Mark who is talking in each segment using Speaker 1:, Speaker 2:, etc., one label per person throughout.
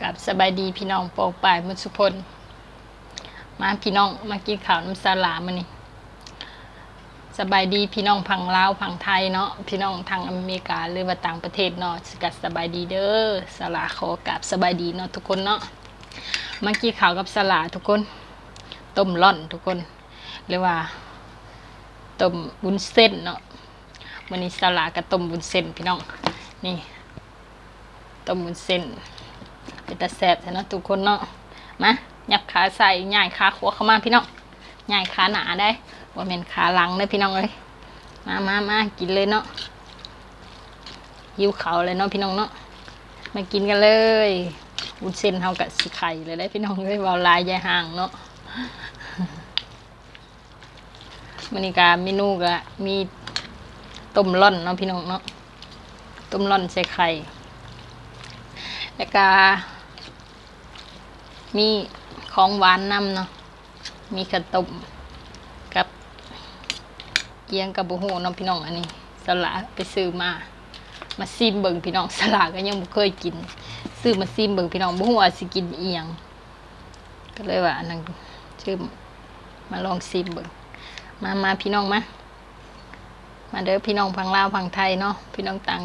Speaker 1: กับสบายดีพี่น้องโปองป่ายมุสุพล มาพี่น้องมากินข้าวน้ำสลามานี่สบายดีพี่น้องพังลาวพังไทยเนาะพี่น้องทางอเมริกาหรือว่าต่างประเทศเนาะสกัดสบายดีเด้อสลาขอกับสบายดีเนาะทุกคนเนาะมากินข้าวกับสลาทุกคนต้มร่อนทุกคนหรือว่าต้มบุญเส้นเนาะวันนี้สลากับต้มบุญเส้นพี่น้องนี่ต้มบุญเส้น เป็นตาแสบใช่เนาะทุกคนเนาะมาหยับขาใส่ย่ายขาขวาเข้ามาพี่น้องย่ายขาหนาได้ว่าเป็นขาหลังเลยพี่น้องเลยมามามากินเลยเนาะหิวเขาเลยเนาะพี่น้องเนาะมากินกันเลยวุ้นเส้นเท่ากับสีไข่เลยได้พี่น้องเลยวาลายยายห่างเนาะมันนี่กาเมนูก็มีต้มร่อนเนาะพี่น้องเนาะต้มร่อนใส่ไข่แล้วก็ มีของหวานนำเนาะ มีขนมกับเกียงกับบุหูน้องพี่น้องอันนี้ สละไปซื้อมา มาซิมเบิ่งพี่น้องสละก็ยังบ่เคยกิน ซื้อมาซิมเบิ่งพี่น้องบุหูว่าสิกินเอียง ก็เลยว่าอันนั้นชื่อมาลองซิมเบิ่งมามาพี่น้องมา มาเด้อพี่น้องพังลาวพังไทยเนาะพี่น้องต่าง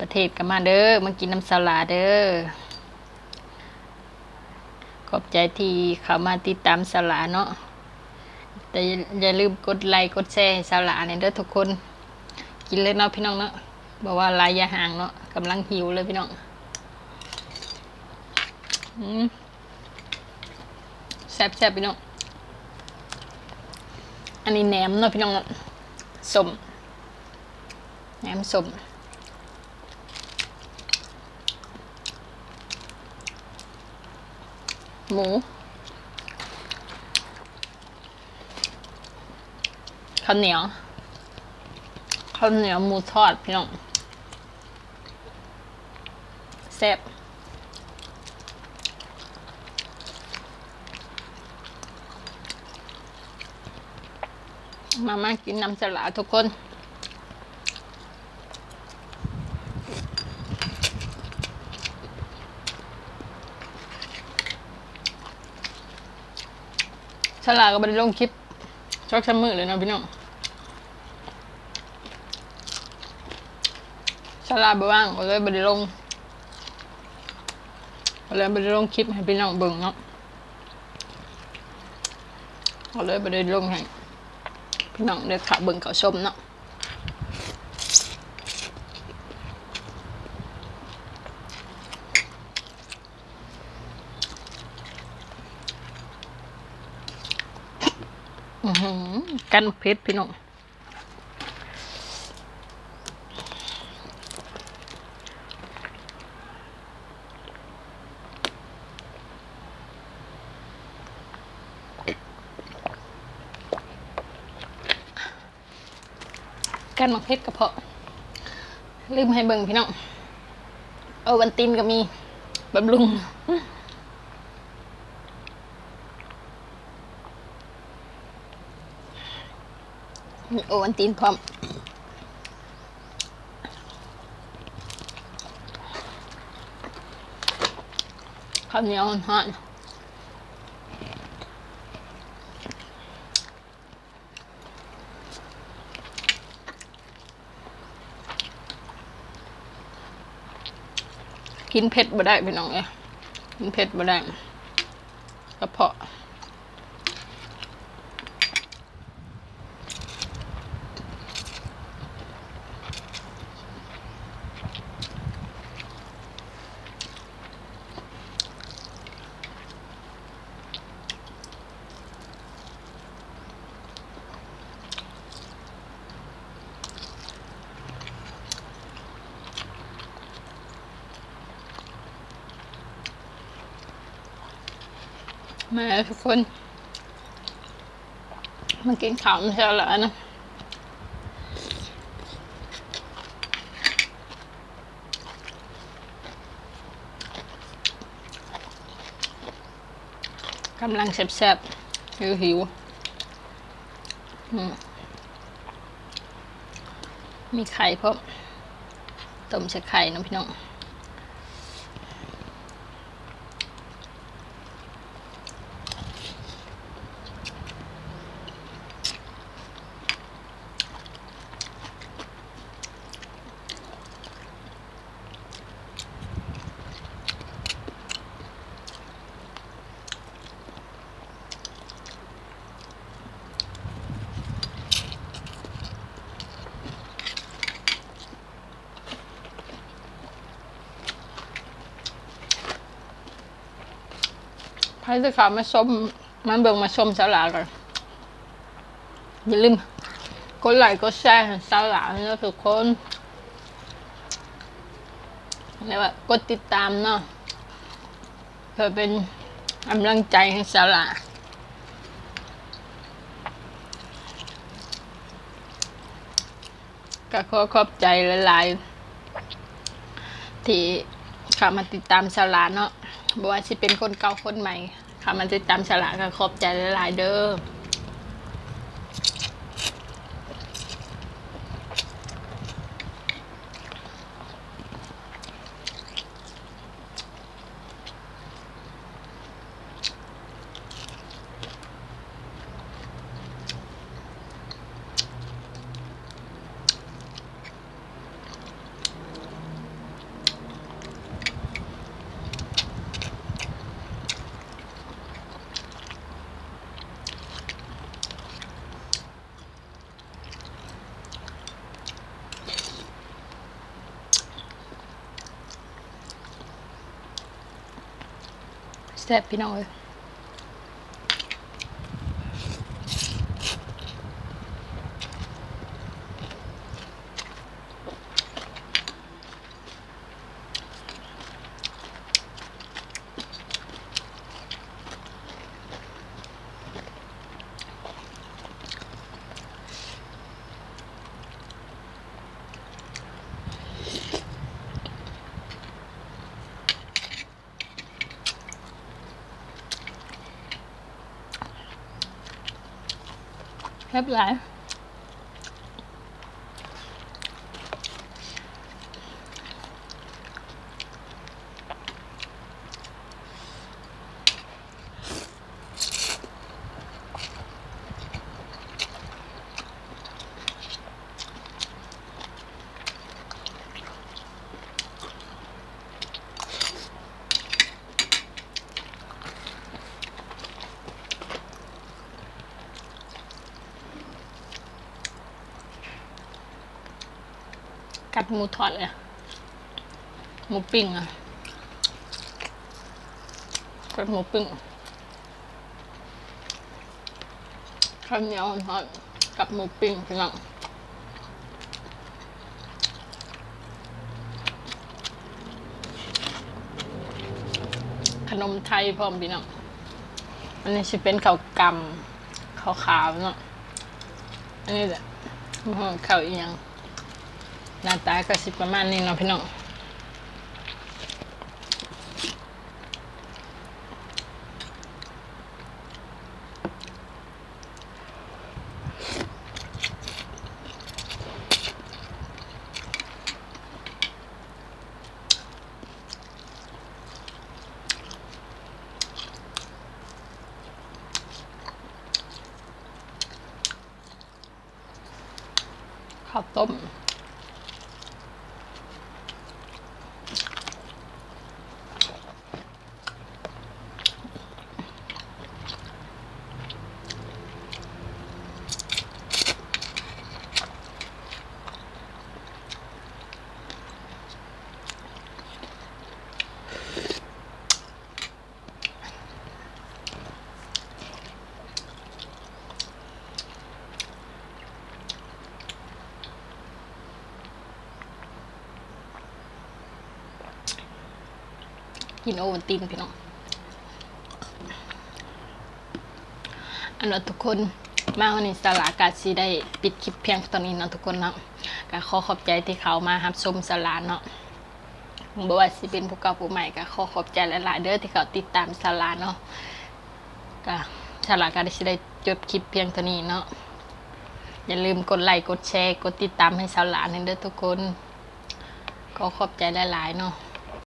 Speaker 1: ประเทศกันมาเด้อมากินน้ำสลาเด้อ อบใจที่เขามาติดตามสลาเนาะแต่อย่าลืมกดไลค์กดแชร์ให้สลาเนี่ยเด้อทุกคน กินเลยเนาะพี่น้องเนาะบอกว่าลายยาห่างเนาะกำลังหิวเลยพี่น้องอืมแซ่บๆพี่น้อง อันนี้แหนมเนาะพี่น้องเนาะสมแหนมสม หมู ข้าวเหนียว ข้าวเหนียวหมูทอดพี่น้องแซ่บมามากินน้ำสลัดทุกคน ฉลาดก็ไปลงคลิปชอกช้ำมือเลยนะพี่น้องฉลาดไปบ้างก็เลยไปลงก็เลยไปลงคลิปให้พี่น้องเบิ่งเนาะก็เลยไปลงให้พี่น้องได้ขาเบิ่งเขาชมเนาะ อื้อหือ กันเพชรพี่น้องกันมักเพชรกระเพาะ ลืมให้เบิ่งพี่น้อง เอาวันตินก็มีบำรุง โอวันตินพร้อมข้าวเหนียวหอนกินเผ็ดบ่ได้พี่น้องเอ้กินเผ็ดบ่ได้กระเพาะ มาทุกคนมากินข้าวไม่ใช่เหรอนะกำลังแซ่บๆหิวหิวมีไข่พร้อมต้มใส่ไข่เนาะพี่น้อง ใครจะขับมาชมมาเบิ่งมาชมสาลากันอย่าลืมกดไลค์กดแชร์สาลานะทุกคนแล้วแบบกดติดตามเนาะเพื่อเป็นกำลังใจให้สาลาก็ขอขอบใจหลายๆที่เข้ามาติดตามสาลาเนาะบอกว่าสิเป็นคนเก่าคนใหม่ ค่ะ มันจะตามสาวหลาก็ขอบใจหลายๆเด้อ ซ่บพี่น้องเอ้ย แซ่บ กัดหมูทอดเลยหมูปิ้งอะกัดหมูปิ้งข้าวเหนียวทอดกับหมูปิ้งพี่น้องขนมไทยพร้อมพี่น้องอันนี้จะเป็นข้าวกำข้าวขาวเนาะอันนี้แหละข้าวอีหยัง หน้าตาก็สิประมาณนี้เนาะพี่น้องข้าวต้ม กินโอวัลตินพี่น้องอันนั้นทุกคนมาวันนี้สลากาสีได้ปิดคลิปเพียงตอนนี้นะทุกคนเนาะก็ขอขอบใจที่เขามารับชมสลาเนาะบ่ว่าสิเป็นผู้เก่าผู้ใหม่ก็ขอขอบใจหลายๆเด้อที่เขาติดตามสลาเนาะก็สลาก็ได้สิได้จบคลิปเพียงเท่านี้เนาะอย่าลืมกดไลค์กดแชร์กดติดตามให้สลาในเด้อทุกคน ก็ขอบใจหลายๆเนาะ